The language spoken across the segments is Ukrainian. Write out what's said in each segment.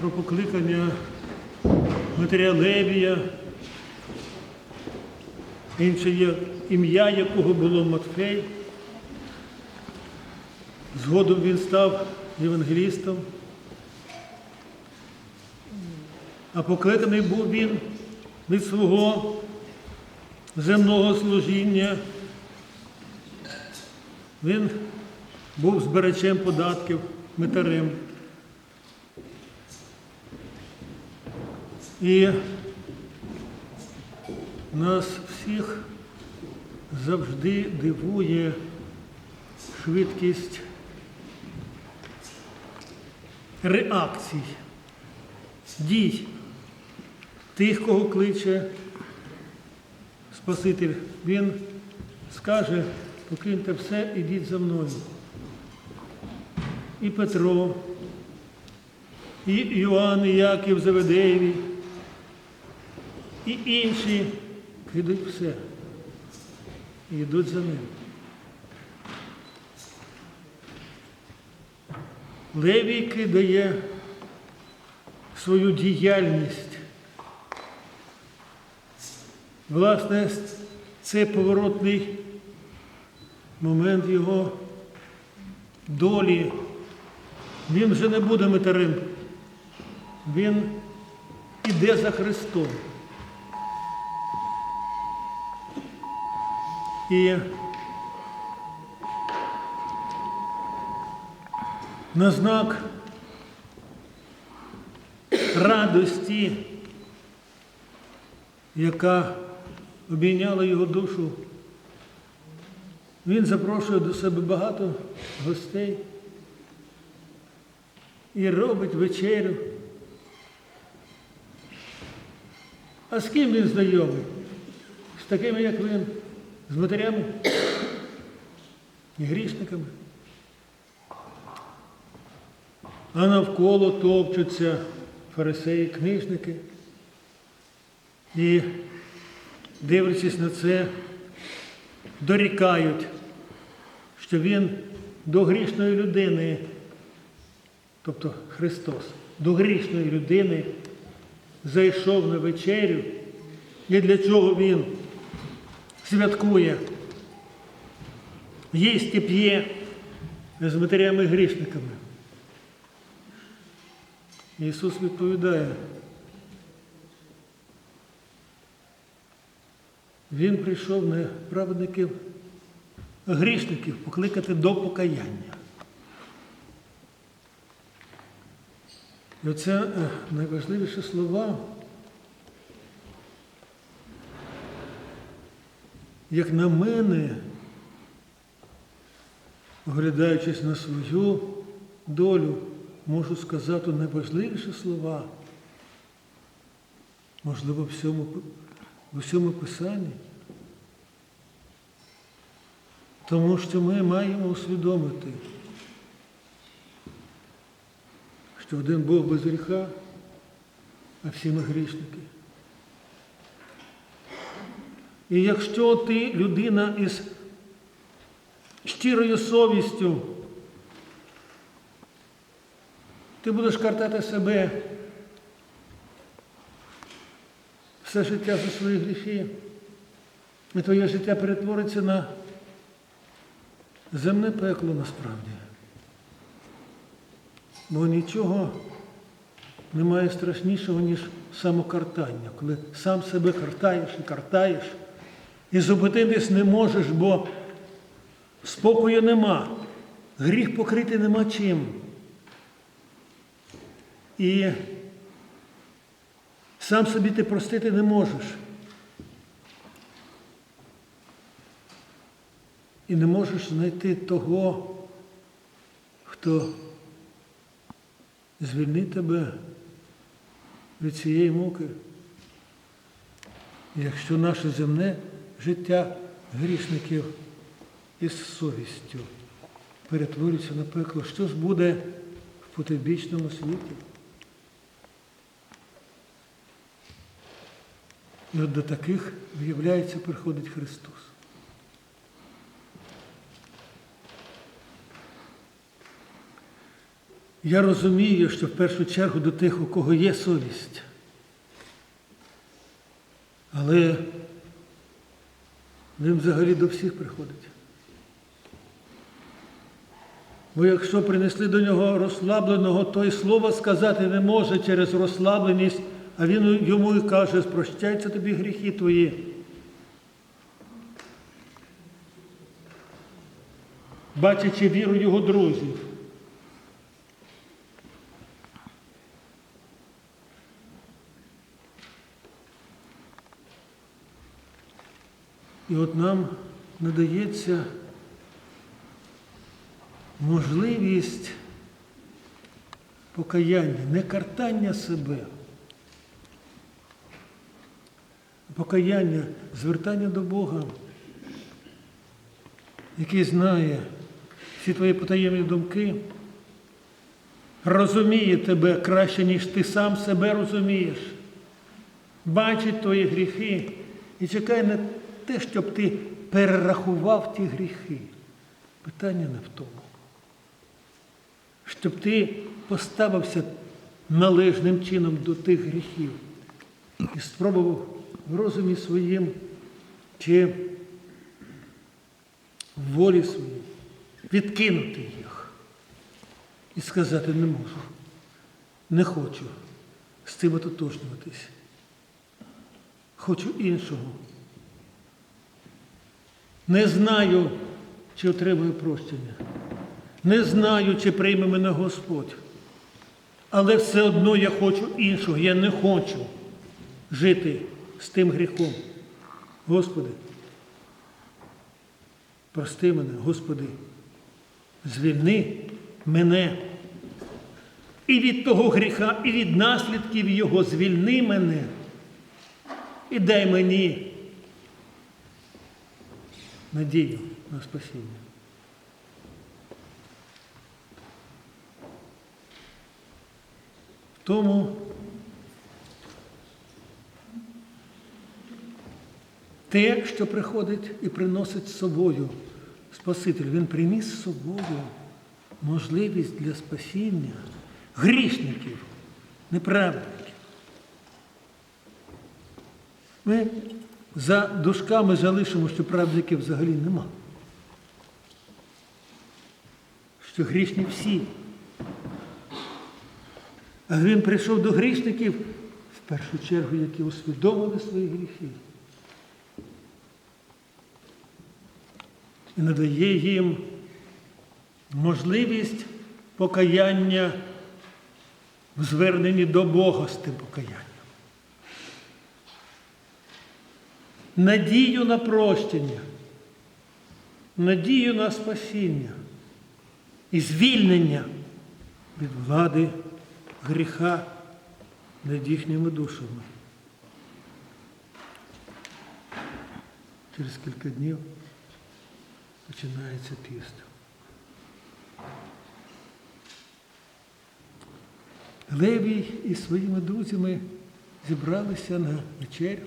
про покликання Дмитрія Левія, інше є- ім'я якого було Матфей. Згодом він став євангелістом. А покликаний був він від свого земного служіння. Він був збирачем податків, митарем. І нас всіх завжди дивує швидкість реакцій, дій тих, кого кличе Спаситель. Він скаже, покиньте все, ідіть за мною. І Петро, і Іоанн, і Яків Заведеєві, і інші кидають все і йдуть за ним. Левій кидає свою діяльність. Власне, це поворотний момент його долі. Він вже не буде митарем. Він іде за Христом. І на знак радості, яка обійняла його душу, він запрошує до себе багато гостей і робить вечерю. А з ким він знайомий? З такими, як він, з матерями і грішниками. А навколо топчуться фарисеї, книжники. І, дивлячись на це, дорікають, що він до грішної людини, тобто Христос, до грішної людини зайшов на вечерю, і для чого він святкує, їсть і п'є з матерями грішниками. Ісус відповідає, Він прийшов не праведників, а грішників покликати до покаяння. І оце е, найважливіші слова, як на мене, оглядаючись на свою долю, можу сказати найважливіші слова, можливо, в всьому, в усьому писанні. Тому що ми маємо усвідомити, що один Бог без гріха, а всі ми грішники. І якщо ти людина із щирою совістю, ти будеш картати себе все життя за свої гріхи, і твоє життя перетвориться на земне пекло насправді. Бо нічого немає страшнішого, ніж самокартання, коли сам себе картаєш і картаєш, і зупинитись не можеш, бо спокою нема, гріх покрити нема чим. І сам собі ти простити не можеш. І не можеш знайти того, хто звільнить тебе від цієї муки. Якщо наше земне життя грішників із совістю перетворюється на пекло, що ж буде в потойбічному світі? І от до таких, виявляється, приходить Христос. Я розумію, що в першу чергу до тих, у кого є совість. Але він взагалі до всіх приходить. Бо якщо принесли до нього розслабленого, то й слова сказати не може через розслабленість, а він йому і каже, спрощаються тобі гріхи твої. Бачачи віру його друзів. І от нам надається можливість покаяння, не картання себе, покаяння, звертання до Бога, який знає всі твої потаємні думки, розуміє тебе краще, ніж ти сам себе розумієш, бачить твої гріхи і чекає на те, щоб ти перерахував ті гріхи. Питання не в тому. Щоб ти поставився належним чином до тих гріхів і спробував в розумі своїм чи в волі своїй відкинути їх і сказати не можу, не хочу з цим ототожнюватись. Хочу іншого. Не знаю, чи отримаю прощення. Не знаю, чи прийме мене Господь. Але все одно я хочу іншого. Я не хочу жити з тим гріхом. Господи, прости мене, Господи, звільни мене і від того гріха, і від наслідків його звільни мене і дай мені надію на спасіння. Тому те, що приходить і приносить з собою Спаситель, він приніс з собою можливість для спасіння грішників, неправедників. Ми за дужками залишимо, що праведників взагалі нема. Що грішні всі. А він прийшов до грішників в першу чергу, які усвідомили свої гріхи. І надає їм можливість покаяння в зверненні до Бога з тим покаянням. Надію на прощення, надію на спасіння і звільнення від влади гріха над їхніми душами. Через кілька днів починається піст. Левій із своїми друзями зібралися на вечерю.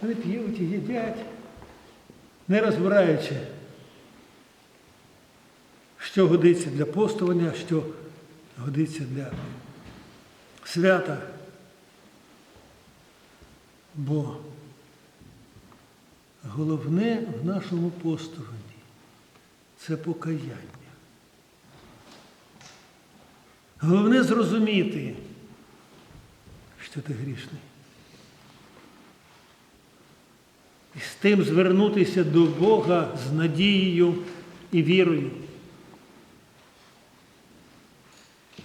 Вони п'ють і їдять, не розбираючи, що годиться для постування, що годиться для свята. Бо головне в нашому постуванні це покаяння. Головне зрозуміти, що ти грішний. І з тим звернутися до Бога з надією і вірою.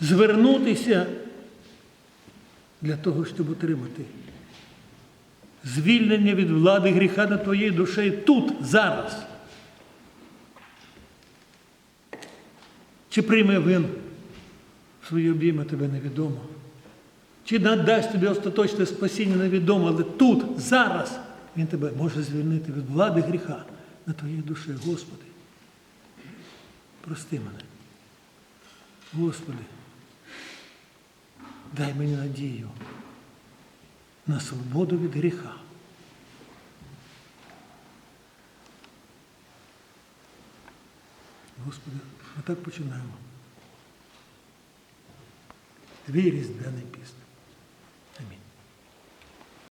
Звернутися для того, щоб отримати звільнення від влади гріха над твоєю душею тут, зараз. Чи прийме він свої обійми тебе невідомо? Чи надасть тобі остаточне спасіння невідомо, але тут, зараз він тебе може звільнити від влади гріха на твоїй душі, Господи. Прости мене. Господи, дай мені надію на свободу від гріха. Господи, ми так починаємо. Твій різдвяний піст.